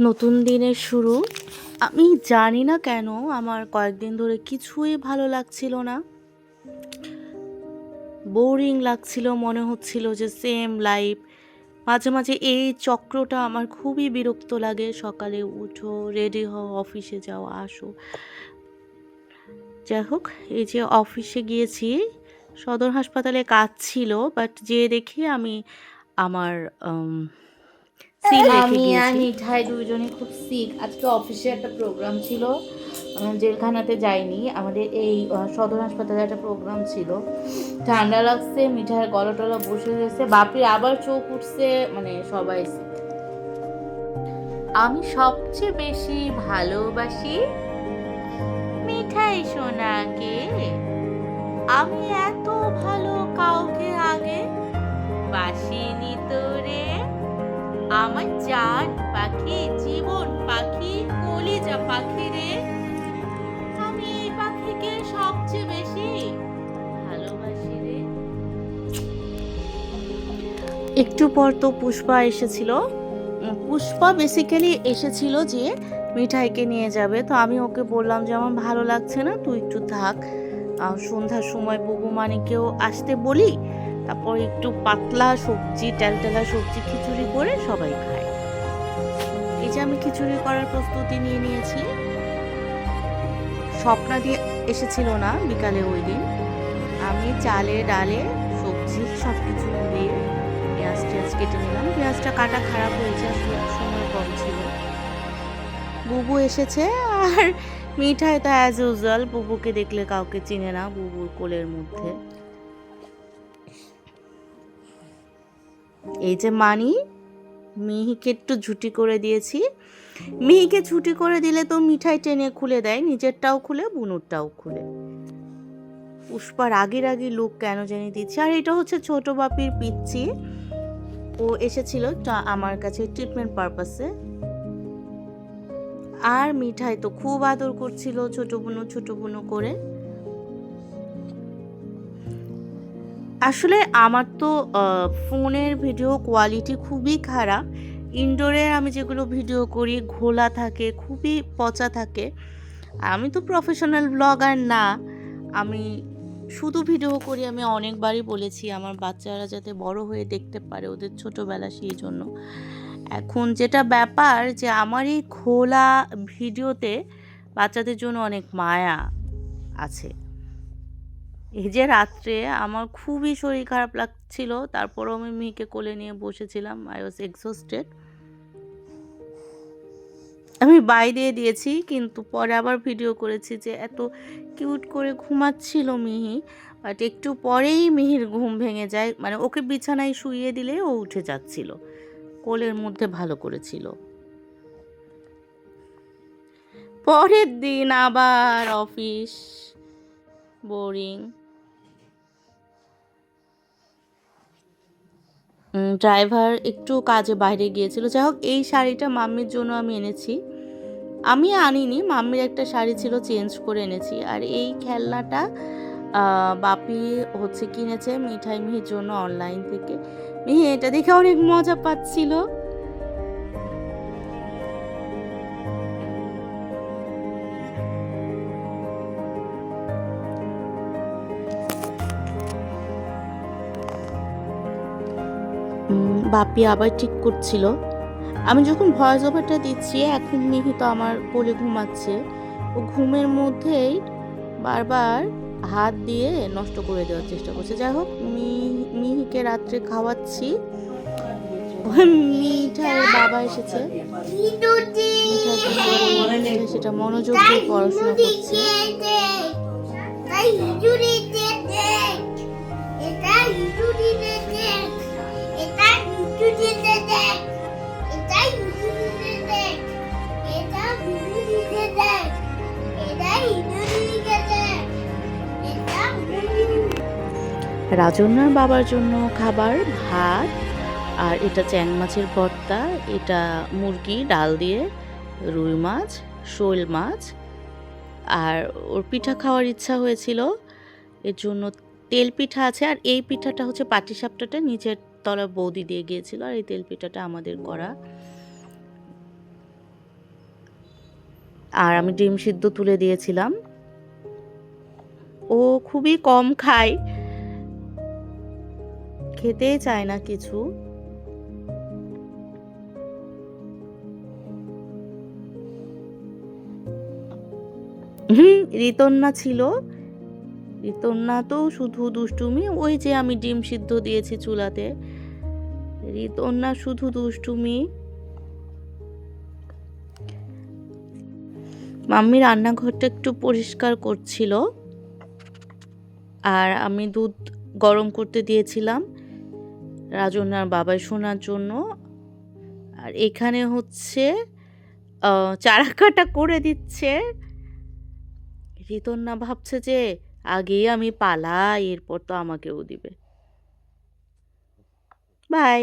নতুন দিনের শুরু? আমি জানি না কেন, আমার কয়েকদিন ধরে কিছুই ভালো লাগছিল না। বোরিং লাগছিল, মনে হচ্ছিল যে সেম লাইফ মাঝে মাঝে এই চক্রটা আমার খুবই বিরক্ত লাগে। সকালে উঠো রেডি হও অফিসে যাও, আসো। যাই হোক, এই যে অফিসে গিয়েছি, সদর হাসপাতালে কাজ ছিল বাট যে দেখি আমি আমার seal রেখে আমি আর। মিঠাই দুইজনই খুব সিক আজকে অফিসে একটা প্রোগ্রাম ছিল জেলখানাতে যাইনি। আমাদের এই সদর হাসপাতালে একটা প্রোগ্রাম ছিল। ঠান্ডা লাগছে মিঠাইয়ের গলা টলা বসে গেছে বাপি আবার চোখ উঠছে মানে সবাই আমি সবচেয়ে বেশি ভালোবাসি মিঠাই সোনাকে। আমি এত আমার জান পাখি, জীবন, পাখি, কলিজা পাখি রে। আমি এই পাখিকে সবচেয়ে বেশি ভালোবাসি রে। একটু পর তো পুষ্পা এসেছিল। পুষ্পা বেসিক্যালি এসেছিল যে মিঠাইকে নিয়ে যাবে। তো আমি ওকে বললাম যে, আমার ভালো লাগছে না, তুই একটু থাক। সন্ধ্যার সময় বুবু মানিকেও আসতে বলি। তারপর একটু পাতলা সবজি, টেলটেলা সবজি খিচুড়ি করে সবাই খায়। এই যে আমি খিচুড়ি করার প্রস্তুতি নিয়ে নিয়েছি। স্বপ্না দিয়ে এসেছিল না বিকালে ওই দিন। আমি চালে, ডালে সবজি সব কিছু দিয়ে পেঁয়াজ টেয়াজ কেটে নিলাম। পেঁয়াজটা কাটা খারাপ হয়েছে সময় কম ছিল। বুবু এসেছে আর মিঠাই তো অ্যাজ ইউজুয়াল বুবুকে দেখলে কাউকে চিনে না, বুবুর কোলের মধ্যে। এই যে মানি, মিহিকে একটু ঝুটি করে দিয়েছি। মিহিকে ছুটি করে দিলে তো মিঠাই টেনে খুলে দেয়, নিজেরটাও খুলে, বুনুরটাও খুলে। পুষ্পার আগের আগে লুক কেন জানি দিচ্ছে। আর এটা হচ্ছে ছোট বাপির পিচ্ছি ও এসেছিল আমার কাছে ট্রিটমেন্ট পারপাসে আর মিঠাই তো খুব আদর করছিল ছোট বুনু ছোট বুনু করে। আসলে আমার তো ফোনের ভিডিও কোয়ালিটি খুবই খারাপ। ইনডোরে আমি যেগুলো ভিডিও করি, ঘোলা থাকে, খুবই পচা থাকে। আমি তো প্রফেশনাল ব্লগার না। আমি শুধু ভিডিও করি, আমি অনেকবারই বলেছি আমার বাচ্চারা যাতে বড় হয়ে দেখতে পারে ওদের ছোটোবেলা সেই জন্য। এখন যেটা ব্যাপার যে, আমার এই খোলা ভিডিওতে বাচ্চাদের জন্য অনেক মায়া আছে। এই যে রাত্রে আমার খুবই শরীর খারাপ লাগছিল, তারপরও আমি মেয়েকে কোলে নিয়ে বসেছিলাম আই ওয়াজ এক্সস্টেড আমি বাই দিয়ে দিয়েছি, কিন্তু পরে আবার ভিডিও করেছি যে এত কিউট করে ঘুমাচ্ছিল মিহি বাট একটু পরেই মিহির ঘুম ভেঙে যায় মানে ওকে বিছানায় শুইয়ে দিলে ও উঠে যাচ্ছিল, কোলের মধ্যে ভালো করেছিল। পরের দিন আবার অফিস বোরিং ড্রাইভার একটু কাজে বাইরে গিয়েছিল। যাই হোক, এই শাড়িটা মাম্মির জন্য আমি এনেছি। আমি আনিনি, মাম্মির একটা শাড়ি ছিল, চেঞ্জ করে এনেছি। আর এই খেলনাটা বাপি হচ্ছে কিনেছে মিঠাই মিহির জন্য অনলাইন থেকে। মিহি, এটা দেখে অনেক মজা পাচ্ছিল। বাপি আবার ঠিক করছিল। আমি যখন ভয়েস ওভারটা দিচ্ছি, এখন মিহি তো আমার কোলে ঘুমাচ্ছে। ও ঘুমের মধ্যেই বারবার হাত দিয়ে নষ্ট করে দেওয়ার চেষ্টা করছে। যাই হোক মিহিকে রাত্রে খাওয়াচ্ছি। মিঠাইয়ের বাবা এসেছে। সেটা মনোযোগ দিয়ে পড়াশোনা করছে। রাজন্যার বাবার জন্য খাবার, ভাত, আর এটা চ্যাং মাছের ভর্তা, এটা মুরগি, ডাল দিয়ে, রুই মাছ, শোল মাছ, আর ওর পিঠা খাওয়ার ইচ্ছা হয়েছিল। এর জন্য তেল পিঠা আছে, আর এই পিঠাটা হচ্ছে পাটিসাপটাটা নিচের তলা বৌদি দিয়ে গিয়েছিল আর এই তেল পিঠাটা আমাদের করা। আর আমি ডিম সিদ্ধ তুলে দিয়েছিলাম। ও খুবই কম খায়। খেতেই চায় না কিছু। হুম ঋতন্না ছিল। ঋতন্না তো শুধু দুষ্টুমি ওই যে আমি ডিম সিদ্ধ দিয়েছি চুলাতে। ঋতন্না শুধু দুষ্টুমি। মাম্মি রান্নাঘরটা একটু পরিষ্কার করছিল। আর আমি দুধ গরম করতে দিয়েছিলাম রাজনার বাবাই শোনার জন্য। আর এখানে হচ্ছে আহ, চারা কাটা করে দিচ্ছে। রিতন্না ভাবছে যে আগেই আমি পালাই এরপর তো আমাকেও দিবে। বাই